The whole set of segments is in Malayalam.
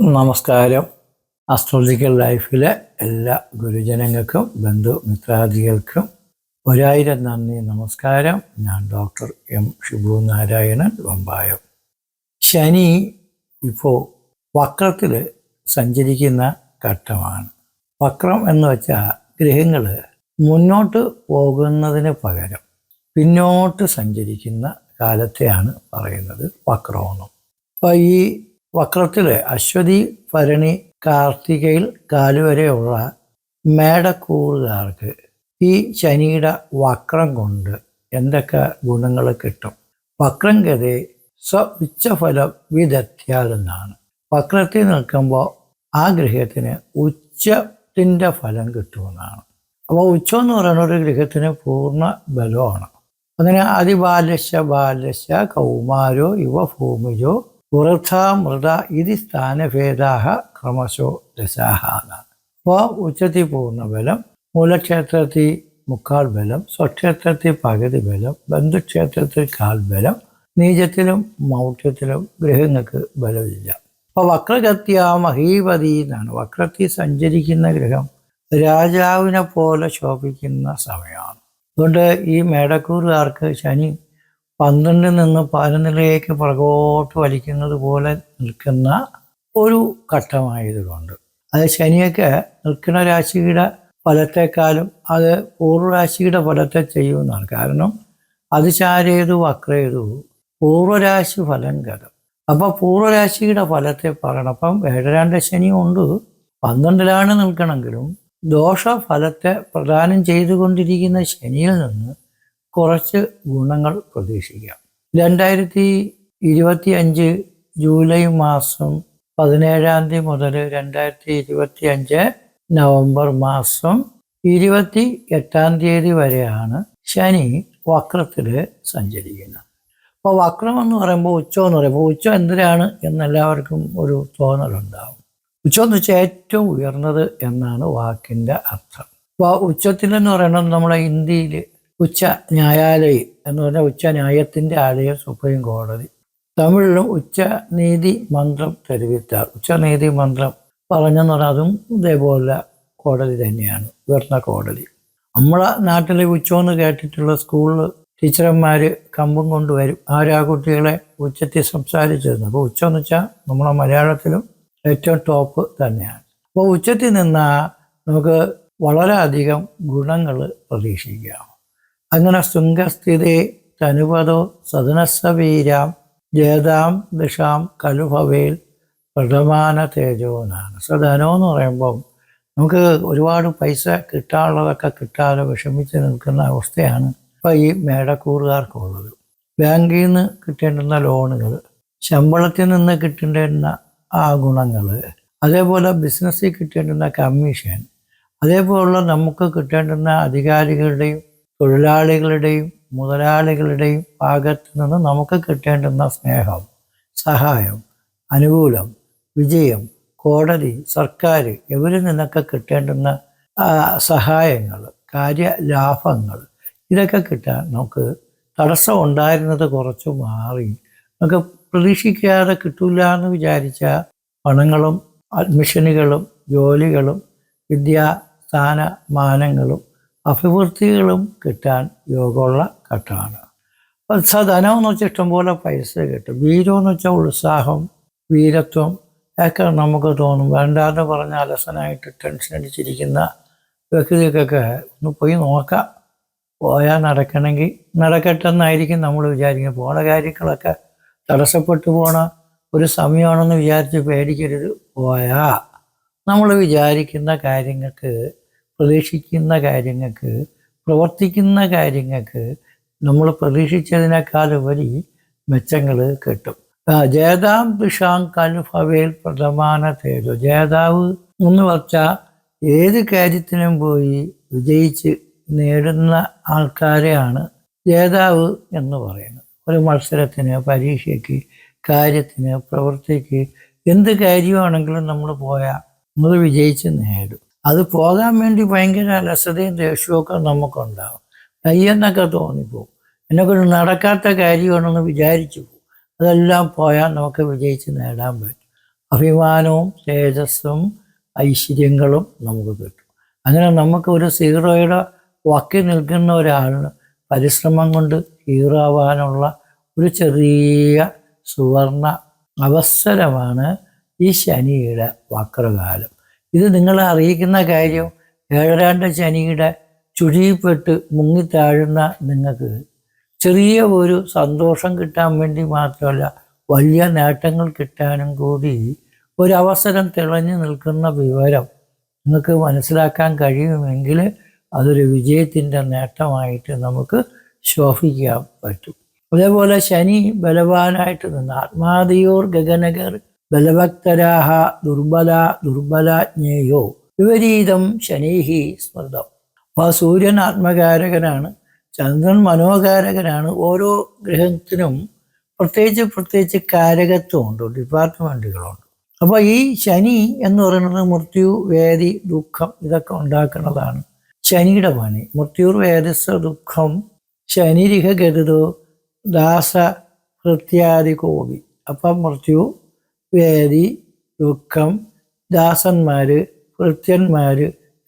നമസ്കാരം. അസ്ട്രോളജിക്കൽ ലൈഫിലെ എല്ലാ ഗുരുജനങ്ങൾക്കും ബന്ധു മിത്രാദികൾക്കും ഒരായിരം നന്ദി നമസ്കാരം. ഞാൻ ഡോക്ടർ എം ഷിബു നാരായണൻ വമ്പായം ശനി ഇപ്പോൾ വക്രത്തിൽ സഞ്ചരിക്കുന്ന ഘട്ടമാണ്. വക്രം എന്ന് വെച്ചാൽ ഗ്രഹങ്ങൾ മുന്നോട്ട് പോകുന്നതിന് പകരം പിന്നോട്ട് സഞ്ചരിക്കുന്ന കാലത്തെയാണ് പറയുന്നത് വക്രമെന്നും അപ്പോൾ ഈ വക്രത്തിൽ അശ്വതി ഭരണി കാർത്തികയിൽ കാലുവരെയുള്ള മേടക്കൂറുകാർക്ക് ഈ ശനിയുടെ വക്രം കൊണ്ട് എന്തൊക്കെ ഗുണങ്ങൾ കിട്ടും? വക്രം ഗതി സ്വ വിദഗ്ധ്യാൽ എന്നാണ്. വക്രത്തിൽ നിൽക്കുമ്പോൾ ആ ഗ്രഹത്തിന് ഉച്ചത്തിന്റെ ഫലം കിട്ടുമെന്നാണ്. അപ്പോൾ ഉച്ചം എന്ന് പറയുന്ന ഒരു ഗ്രഹത്തിന് പൂർണ ബലമാണ്. അങ്ങനെ അതിബാലശ ബാലശ കൗമാരോ യുവ ഭൂമിജോ വൃഥ മൃത ഇതി സ്ഥാനഭേദാഹ ക്രമശോ ദശാഹ എന്നാണ് അപ്പോൾ ഉച്ചത്തിൽ പോകുന്ന ബലം മൂലക്ഷേത്രത്തിൽ മുക്കാൽ ബലം സ്വക്ഷേത്രത്തിൽ പകുതി ബലം ബന്ധുക്ഷേത്രത്തിൽ കാൽ ബലം നീചത്തിലും മൗഢ്യത്തിലും ഗ്രഹങ്ങൾക്ക് ബലമില്ല. അപ്പോൾ വക്രഗത്യ മഹീപതി എന്നാണ്. വക്രത്തിൽ സഞ്ചരിക്കുന്ന ഗ്രഹം രാജാവിനെ പോലെ ശോഭിക്കുന്ന സമയമാണ്. അതുകൊണ്ട് ഈ മേടക്കൂറുകാർക്ക് ശനി പന്ത്രണ്ടിൽ നിന്ന് പതിനൊന്നിലേക്ക് പുറകോട്ട് വലിക്കുന്നത് പോലെ നിൽക്കുന്ന ഒരു ഘട്ടമായതുകൊണ്ട്. അത് ശനിയൊക്കെ നിൽക്കുന്ന രാശിയുടെ ഫലത്തെക്കാളും അത് പൂർവരാശിയുടെ ഫലത്തെ ചെയ്യുമെന്നാണ്. കാരണം അത് ചാരേതു വക്രേതു പൂർവരാശി ഫലം ഗതം അപ്പോൾ പൂർവരാശിയുടെ ഫലത്തെ പറയണം. അപ്പം ഏഴരാണ്ട് ശനി കൊണ്ട് പന്ത്രണ്ടിലാണ് നിൽക്കണമെങ്കിലും ദോഷഫലത്തെ പ്രദാനം ചെയ്തുകൊണ്ടിരിക്കുന്ന ശനിയിൽ നിന്ന് കുറച്ച് ഗുണങ്ങൾ പ്രതീക്ഷിക്കാം. രണ്ടായിരത്തി ഇരുപത്തി അഞ്ച് ജൂലൈ മാസം പതിനേഴാം തീയതി മുതൽ രണ്ടായിരത്തി ഇരുപത്തി അഞ്ച് നവംബർ മാസം ഇരുപത്തി എട്ടാം തീയതി വരെയാണ് ശനി വക്രത്തിൽ സഞ്ചരിക്കുന്നത്. അപ്പോൾ വക്രം എന്ന് പറയുമ്പോൾ ഉച്ചം എന്ന് പറയുമ്പോൾ ഉച്ചം എന്തിനാണ് എന്നെല്ലാവർക്കും ഒരു തോന്നലുണ്ടാവും. ഉച്ചം എന്ന് വെച്ചാൽ ഏറ്റവും ഉയർന്നത് എന്നാണ് വാക്കിന്റെ അർത്ഥം. അപ്പോൾ ഉച്ചത്തിൽ എന്ന് പറയുന്നത് നമ്മുടെ ഇന്ത്യയിൽ ഉച്ച ന്യായാലയം എന്ന് പറഞ്ഞാൽ ഉച്ച ന്യായത്തിന്റെ ആലയം സുപ്രീം കോടതി. തമിഴിലും ഉച്ചനീതി മന്ത്രം തെരുവിത്താർ ഉച്ചനീതി മന്ത്രം പറഞ്ഞെന്ന് പറഞ്ഞാൽ അതും ഇതേപോലെ കോടതി തന്നെയാണ് ഉയർന്ന കോടതി. നമ്മളെ നാട്ടിലെ ഉച്ചോന്ന് കേട്ടിട്ടുള്ള സ്കൂളിൽ ടീച്ചർമാർ കമ്പും കൊണ്ടുവരും. ആരാ കുട്ടികളെ ഉച്ചത്തിൽ സംസാരിച്ചിരുന്നു അപ്പോൾ ഉച്ച എന്ന് വെച്ചാൽ നമ്മളെ മലയാളത്തിലും ഏറ്റവും ടോപ്പ് തന്നെയാണ്. അപ്പോൾ ഉച്ചത്തിൽ നിന്നാൽ നമുക്ക് വളരെയധികം ഗുണങ്ങൾ പ്രതീക്ഷിക്കാം. അങ്ങനെ ശൃംഗസ്ഥിതി തനുപതോ സദനസവീരാം ജേതാം ദിഷാം കലുഭവേൽ പ്രധമാന തേജോ സദനോ എന്ന് പറയുമ്പം നമുക്ക് ഒരുപാട് പൈസ കിട്ടാനുള്ളതൊക്കെ കിട്ടാതെ വിഷമിച്ച് നിൽക്കുന്ന അവസ്ഥയാണ് ഇപ്പം ഈ മേടക്കൂറുകാർക്കുള്ളത്. ബാങ്കിൽ നിന്ന് കിട്ടേണ്ടുന്ന ലോണുകൾ ശമ്പളത്തിൽ നിന്ന് കിട്ടേണ്ടുന്ന ആ ഗുണങ്ങൾ അതേപോലെ ബിസിനസ്സിൽ കിട്ടേണ്ടുന്ന കമ്മീഷൻ അതേപോലുള്ള നമുക്ക് കിട്ടേണ്ടുന്ന അധികാരികളുടെയും തൊഴിലാളികളുടെയും മുതലാളികളുടെയും ഭാഗത്ത് നിന്ന് നമുക്ക് കിട്ടേണ്ടുന്ന സ്നേഹം സഹായം അനുകൂലം വിജയം കോടതി സർക്കാർ ഇവരിൽ നിന്നൊക്കെ കിട്ടേണ്ടുന്ന സഹായങ്ങൾ കാര്യലാഭങ്ങൾ ഇതൊക്കെ കിട്ടാൻ നമുക്ക് തടസ്സം ഉണ്ടായിരുന്നത് കുറച്ച് മാറി. നമുക്ക് പ്രതീക്ഷിക്കാതെ കിട്ടില്ല എന്ന് വിചാരിച്ച പണങ്ങളും അഡ്മിഷനുകളും ജോലികളും വിദ്യാസ്ഥാന മാനങ്ങളും അഭിവൃദ്ധികളും കിട്ടാൻ യോഗമുള്ള ഘട്ടമാണ്. അപ്പം സധനം എന്ന് വെച്ചാൽ ഇഷ്ടംപോലെ പൈസ കിട്ടും. വീരം എന്ന് വെച്ചാൽ ഉത്സാഹം വീരത്വം ഒക്കെ നമുക്ക് തോന്നും. വേണ്ടാന്ന് പറഞ്ഞ അലസനായിട്ട് ടെൻഷൻ അടിച്ചിരിക്കുന്ന വ്യക്തികൾക്കൊക്കെ ഒന്ന് പോയി നോക്കാം. പോയാൽ നടക്കണമെങ്കിൽ നടക്കട്ടെ എന്നായിരിക്കും നമ്മൾ വിചാരിക്കുന്നത്. പോണ കാര്യങ്ങളൊക്കെ തടസ്സപ്പെട്ടു പോണ ഒരു സമയമാണെന്ന് വിചാരിച്ച് പേടിക്കരുത്. പോയാ നമ്മൾ വിചാരിക്കുന്ന കാര്യങ്ങൾക്ക് പ്രതീക്ഷിക്കുന്ന കാര്യങ്ങൾക്ക് പ്രവർത്തിക്കുന്ന കാര്യങ്ങൾക്ക് നമ്മൾ പ്രതീക്ഷിച്ചതിനേക്കാൾ ഉപരി മെച്ചങ്ങൾ കിട്ടും. ജേതാം പിഷാം കനുഭവയിൽ പ്രഥമാന തേജോ. ജേതാവ് എന്ന് വെച്ചാൽ ഏത് കാര്യത്തിനും പോയി വിജയിച്ച് നേടുന്ന ആൾക്കാരെയാണ് ജേതാവ് എന്ന് പറയുന്നത്. ഒരു മത്സരത്തിന് പരീക്ഷയ്ക്ക് കാര്യത്തിന് പ്രവൃത്തിക്ക് എന്ത് കാര്യമാണെങ്കിലും നമ്മൾ പോയാൽ നമ്മൾ വിജയിച്ച് നേടും. അത് പോകാൻ വേണ്ടി ഭയങ്കര അലസതയും ദേഷ്യമൊക്കെ നമുക്കുണ്ടാവും. കയ്യെന്നൊക്കെ തോന്നിപ്പോവും. എന്നെക്കൊണ്ട് നടക്കാത്ത കാര്യമാണെന്ന് വിചാരിച്ചു പോകും അതെല്ലാം പോയാൽ നമുക്ക് വിജയിച്ച് നേടാൻ പറ്റും. അഭിമാനവും തേജസ്സും ഐശ്വര്യങ്ങളും നമുക്ക് കിട്ടും. അങ്ങനെ നമുക്ക് ഒരു സീറോയുടെ വക്കി നിൽക്കുന്ന ഒരാളിന് പരിശ്രമം കൊണ്ട് ഹീറോ ആവാനുള്ള ഒരു ചെറിയ സുവർണ അവസരമാണ് ഈ ശനിയുടെ വക്രകാലം. ഇത് നിങ്ങളെ അറിയിക്കുന്ന കാര്യം ഏഴരാണ്ട് ശനിയുടെ ചുഴിയിൽപ്പെട്ട് മുങ്ങിത്താഴുന്ന നിങ്ങൾക്ക് ചെറിയ ഒരു സന്തോഷം കിട്ടാൻ വേണ്ടി മാത്രമല്ല വലിയ നേട്ടങ്ങൾ കിട്ടാനും കൂടി ഒരവസരം തിളഞ്ഞു നിൽക്കുന്ന വിവരം നിങ്ങൾക്ക് മനസ്സിലാക്കാൻ കഴിയുമെങ്കിൽ അതൊരു വിജയത്തിന്റെ നേട്ടമായിട്ട് നമുക്ക് ശോഭിക്കാൻ പറ്റും. അതേപോലെ ശനി ബലവാനായിട്ട് നിന്ന് ആത്മാതിയോർ ഗഗനഗർ ബലഭക്തരാഹ ദുർബല ദുർബലാജ്ഞേയോ. വിപരീതം ശനീഹി സ്മൃതം. അപ്പോൾ സൂര്യൻ ആത്മകാരകനാണ്. ചന്ദ്രൻ മനോകാരകനാണ്. ഓരോ ഗ്രഹത്തിനും പ്രത്യേകിച്ച് പ്രത്യേകിച്ച് കാരകത്വമുണ്ട്. ഡിപ്പാർട്ട്മെന്റുകളുണ്ട്. അപ്പോൾ ഈ ശനി എന്ന് പറയുന്നത് മൃത്യു വേദി ദുഃഖം ഇതൊക്കെ ഉണ്ടാക്കുന്നതാണ് ശനിയുടെ പണി. മൃത്യുർ വേദസ് ദുഃഖം ശനിരിഹ ഗരുതോ ദാസ ഹൃത്യാദി കോപി. അപ്പം മൃത്യു വേദി ദുഃഖം ദാസന്മാർ ഭൃത്യന്മാർ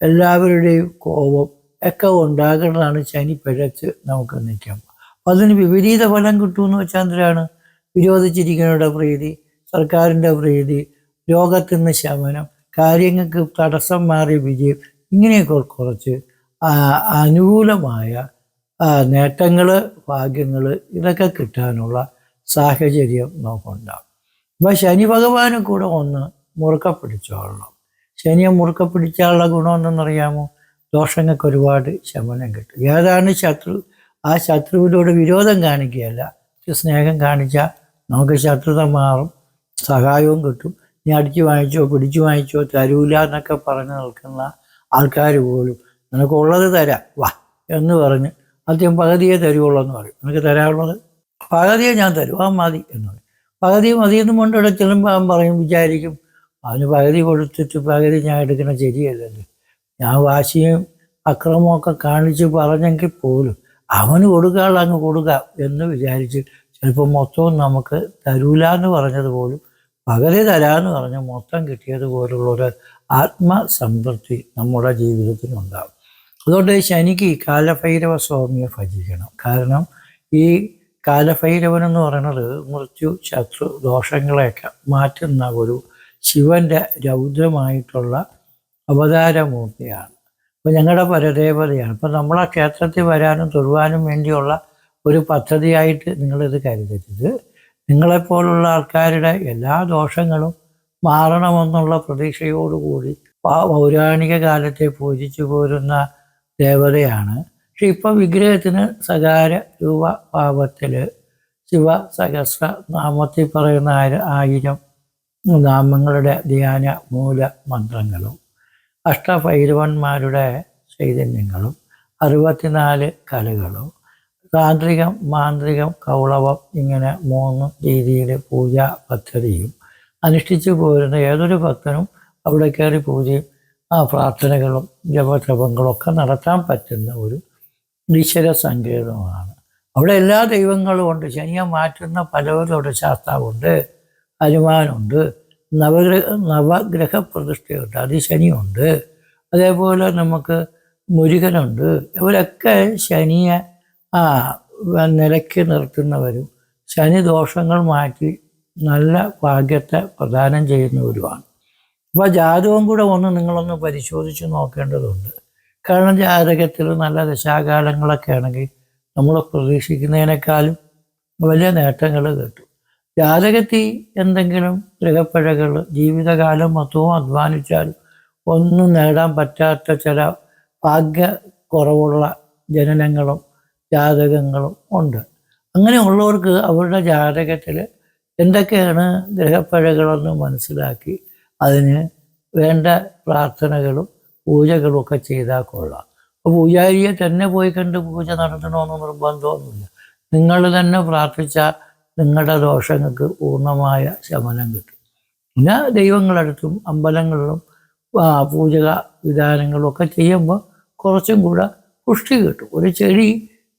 എല്ലാവരുടെയും കോപം ഒക്കെ ഉണ്ടാകുന്നതാണ് ശനി പിഴച്ച് നമുക്ക് നിൽക്കാം. അതിന് വിപരീത ഫലം കിട്ടുമെന്ന് വെച്ചാൽ എന്തിനാണ്? വിരോധിച്ചിരിക്കുന്നവരുടെ പ്രീതി സർക്കാരിന്റെ പ്രീതി രോഗത്തിന് ശമനം കാര്യങ്ങൾക്ക് തടസ്സം മാറി വിജയം ഇങ്ങനെയൊക്കെ കുറച്ച് അനുകൂലമായ നേട്ടങ്ങൾ ഭാഗ്യങ്ങൾ ഇതൊക്കെ കിട്ടാനുള്ള സാഹചര്യം നമുക്കുണ്ടാകും. അപ്പോൾ ശനി ഭഗവാനും കൂടെ ഒന്ന് മുറുക്ക പിടിച്ചോളണം ശനിയെ മുറുക്ക പിടിച്ചാലുള്ള ഗുണം എന്തെന്നറിയാമോ? ദോഷങ്ങൾക്ക് ഒരുപാട് ശമനം കിട്ടും. ഏതാണ് ശത്രു? ആ ശത്രുവിനോട് വിരോധം കാണിക്കുകയല്ല. സ്നേഹം കാണിച്ചാൽ നമുക്ക് ശത്രുത മാറും സഹായവും കിട്ടും. നീ അടിച്ചു വാങ്ങിച്ചോ പിടിച്ചു വാങ്ങിച്ചോ തരൂല എന്നൊക്കെ പറഞ്ഞ് നിൽക്കുന്ന ആൾക്കാർ പോലും നിനക്കുള്ളത് തരാം വാ എന്ന് പറഞ്ഞ് ആദ്യം പകുതിയെ തരുവുള്ളൂ എന്ന് പറയും. നിനക്ക് തരാനുള്ളത്? പകുതിയെ ഞാൻ തരും ആ മതി എന്ന് പറയും. പകുതി മതിയെന്നും എന്ന് കൊണ്ടിവിടെ ചെല്ലുമ്പോൾ അവൻ പറയും വിചാരിക്കും അവന് പകുതി കൊടുത്തിട്ട് പകുതി ഞാൻ എടുക്കുന്ന ശരിയല്ലല്ലോ. ഞാൻ വാശിയും അക്രമമൊക്കെ കാണിച്ച് പറഞ്ഞെങ്കിൽ പോലും അവന് കൊടുക്കാനുള്ള അങ്ങ് കൊടുക്കാം എന്ന് വിചാരിച്ച് ചിലപ്പോൾ മൊത്തവും നമുക്ക് തരൂല എന്ന് പറഞ്ഞത് പോലും പകുതി തരാമെന്ന് പറഞ്ഞ് മൊത്തം കിട്ടിയതുപോലുള്ള ഒരു ആത്മസംതൃപ്തി നമ്മുടെ ജീവിതത്തിനുണ്ടാകും അതുകൊണ്ട് ശനിക്ക് കാലഭൈരവ സ്വാമിയെ ഭജിക്കണം. കാരണം ഈ കാലഭൈരവൻ എന്ന് പറയുന്നത് മൃത്യു ശത്രു ദോഷങ്ങളെയൊക്കെ മാറ്റുന്ന ഒരു ശിവന്റെ രൗദ്രമായിട്ടുള്ള അവതാരമൂർത്തിയാണ്. അപ്പോൾ ഞങ്ങളുടെ പരദേവതയാണ്. അപ്പോൾ നമ്മളെ ക്ഷേത്രത്തിൽ വരാനും തൊഴുവാനും വേണ്ടിയുള്ള ഒരു പദ്ധതിയായിട്ട് നിങ്ങളിത് കരുതരുത്. നിങ്ങളെപ്പോലുള്ള ആൾക്കാരുടെ എല്ലാ ദോഷങ്ങളും മാറണമെന്നുള്ള പ്രതീക്ഷയോടുകൂടി പൗരാണിക കാലത്തെ പൂജിച്ചു പോരുന്ന ദേവതയാണ് പക്ഷെ ഇപ്പം വിഗ്രഹത്തിന് സകാര രൂപ പാപത്തിൽ ശിവ സഹസ്ര നാമത്തിൽ പറയുന്ന ആയിരം നാമങ്ങളുടെ ധ്യാന മൂല മന്ത്രങ്ങളും അഷ്ടഭൈരവന്മാരുടെ ചൈതന്യങ്ങളും അറുപത്തിനാല് കലകളും താന്ത്രികം മാന്ത്രികം കൗളവം ഇങ്ങനെ മൂന്ന് രീതിയിൽ പൂജാ പദ്ധതിയും അനുഷ്ഠിച്ചു പോരുന്ന ഏതൊരു ഭക്തനും അവിടെ കയറി പൂജയും ആ പ്രാർത്ഥനകളും ജപജപങ്ങളും ഒക്കെ നടത്താൻ പറ്റുന്ന ഒരു ഈശ്വര സങ്കേതമാണ്. അവിടെ എല്ലാ ദൈവങ്ങളും ഉണ്ട്. ശനിയെ മാറ്റുന്ന പലവരുടെ ശാസ്താവുണ്ട് ഹനുമാനുണ്ട് നവഗ്രഹ നവഗ്രഹ പ്രതിഷ്ഠയുണ്ട് അതിശനിയുണ്ട്. അതേപോലെ നമുക്ക് മുരുകനുണ്ട്. ഇവരൊക്കെ ശനിയെ ആ നിലയ്ക്ക് നിർത്തുന്നവരും ശനി ദോഷങ്ങൾ മാറ്റി നല്ല ഭാഗ്യത്തെ പ്രദാനം ചെയ്യുന്നവരുമാണ്. അപ്പോൾ ജാതകം കൂടെ ഒന്ന് നിങ്ങളൊന്ന് പരിശോധിച്ച് നോക്കേണ്ടതുണ്ട്. കാരണം ജാതകത്തിൽ നല്ല ദശാകാലങ്ങളൊക്കെ ആണെങ്കിൽ നമ്മൾ പ്രതീക്ഷിക്കുന്നതിനേക്കാളും വലിയ നേട്ടങ്ങൾ കിട്ടും. ജാതകത്തിൽ എന്തെങ്കിലും ഗ്രഹപ്പിഴകൾ ജീവിതകാലം മൊത്തവും അധ്വാനിച്ചാലും ഒന്നും നേടാൻ പറ്റാത്ത ചില ഭാഗ്യ കുറവുള്ള ജനനങ്ങളും ജാതകങ്ങളും ഉണ്ട്. അങ്ങനെയുള്ളവർക്ക് അവരുടെ ജാതകത്തിൽ എന്തൊക്കെയാണ് ഗ്രഹപ്പിഴകളെന്ന് മനസ്സിലാക്കി അതിന് വേണ്ട പ്രാർത്ഥനകളും പൂജകളും ഒക്കെ ചെയ്താൽ കൊള്ളാം. അപ്പോൾ പൂജാരിയെ തന്നെ പോയി കണ്ട് പൂജ നടത്തണമെന്ന് നിർബന്ധമൊന്നുമില്ല. നിങ്ങൾ തന്നെ പ്രാർത്ഥിച്ചാൽ നിങ്ങളുടെ ദോഷങ്ങൾക്ക് പൂർണമായ ശമനം കിട്ടും. പിന്നെ ദൈവങ്ങളടുത്തും അമ്പലങ്ങളിലും പൂജക വിധാനങ്ങളൊക്കെ ചെയ്യുമ്പോൾ കുറച്ചും കൂടെ പുഷ്ടി കിട്ടും. ഒരു ചെടി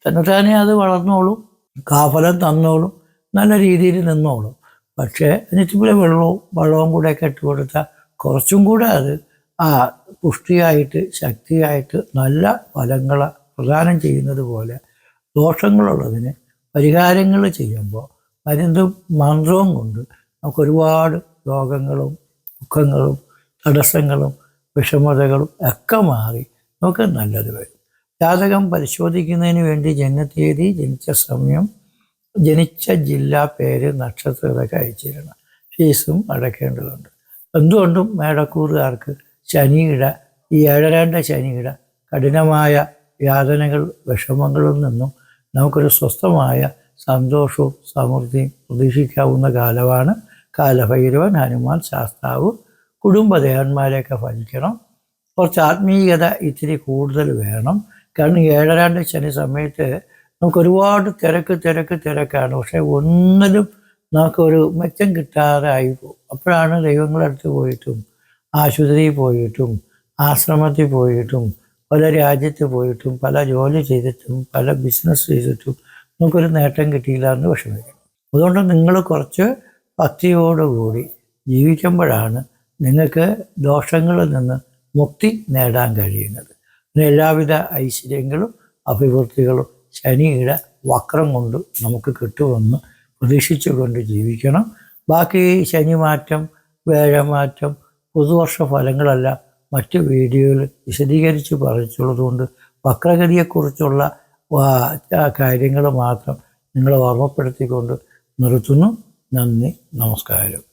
തന്നെത്താനെ അത് വളർന്നോളും കാഫലം തന്നോളും നല്ല രീതിയിൽ നിന്നോളും. പക്ഷേ നിത്യപോലെ വെള്ളവും വെള്ളവും ഒക്കെ ഇട്ട് കൊടുത്താൽ കുറച്ചും കൂടെ അത് ആ പുഷ്ടിയായിട്ട് ശക്തിയായിട്ട് നല്ല ഫലങ്ങൾ പ്രദാനം ചെയ്യുന്നത് പോലെ ദോഷങ്ങളുള്ളതിന് പരിഹാരങ്ങൾ ചെയ്യുമ്പോൾ മരുന്നും മന്ത്രവും കൊണ്ട് നമുക്ക് ഒരുപാട് രോഗങ്ങളും ദുഃഖങ്ങളും തടസ്സങ്ങളും വിഷമതകളും ഒക്കെ മാറി നമുക്ക് നല്ലത് വരും. ജാതകം പരിശോധിക്കുന്നതിന് വേണ്ടി ജനനത്തീയതി ജനിച്ച സമയം ജനിച്ച ജില്ല പേര് നക്ഷത്രമൊക്കെ അയച്ചിരണം ഫീസും അടയ്ക്കേണ്ടതുണ്ട്. എന്തുകൊണ്ടും മേടക്കൂറുകാർക്ക് ശനിയുടെ ഈ ഏഴരാണ്ട ശനിയുടെ കഠിനമായ യാതനകൾ വിഷമങ്ങളിൽ നിന്നും നമുക്കൊരു സ്വസ്ഥമായ സന്തോഷവും സമൃദ്ധിയും പ്രതീക്ഷിക്കാവുന്ന കാലമാണ്. കാലഭൈരവൻ ഹനുമാൻ ശാസ്താവ് കുടുംബദേവന്മാരെയൊക്കെ ഭജിക്കണം. കുറച്ച് ആത്മീയത ഇത്തിരി കൂടുതൽ വേണം. കാരണം ഏഴരാണ്ട് ശനി സമയത്ത് നമുക്ക് ഒരുപാട് തിരക്ക് തിരക്ക് തിരക്കാണ്. പക്ഷെ ഒന്നിലും നമുക്കൊരു മെച്ചം കിട്ടാതെ ആയിപ്പോവും. അപ്പോഴാണ് ദൈവങ്ങളടുത്ത് പോയിട്ടും ആശുപത്രിയിൽ പോയിട്ടും ആശ്രമത്തിൽ പോയിട്ടും പല രാജ്യത്ത് പോയിട്ടും പല ജോലി ചെയ്തിട്ടും പല ബിസിനസ് ചെയ്തിട്ടും നമുക്കൊരു നേട്ടം കിട്ടിയില്ല എന്ന് വിഷമിക്കണം അതുകൊണ്ട് നിങ്ങൾ കുറച്ച് ഭക്തിയോടുകൂടി ജീവിക്കുമ്പോഴാണ് നിങ്ങൾക്ക് ദോഷങ്ങളിൽ നിന്ന് മുക്തി നേടാൻ കഴിയുന്നത്. പിന്നെ എല്ലാവിധ ഐശ്വര്യങ്ങളും അഭിവൃദ്ധികളും ശനിയുടെ വക്രം കൊണ്ട് നമുക്ക് കിട്ടുമെന്ന് പ്രതീക്ഷിച്ചുകൊണ്ട് ജീവിക്കണം. ബാക്കി ശനിമാറ്റം വേഴമാറ്റം പുതുവർഷ ഫലങ്ങളല്ല മറ്റ് വീഡിയോയിൽ വിശദീകരിച്ച് പറഞ്ഞിട്ടുള്ളതുകൊണ്ട് വക്രഗതിയെക്കുറിച്ചുള്ള കാര്യങ്ങൾ മാത്രം നിങ്ങളെ ഓർമ്മപ്പെടുത്തിക്കൊണ്ട് നിർത്തുന്നു. നന്ദി നമസ്കാരം.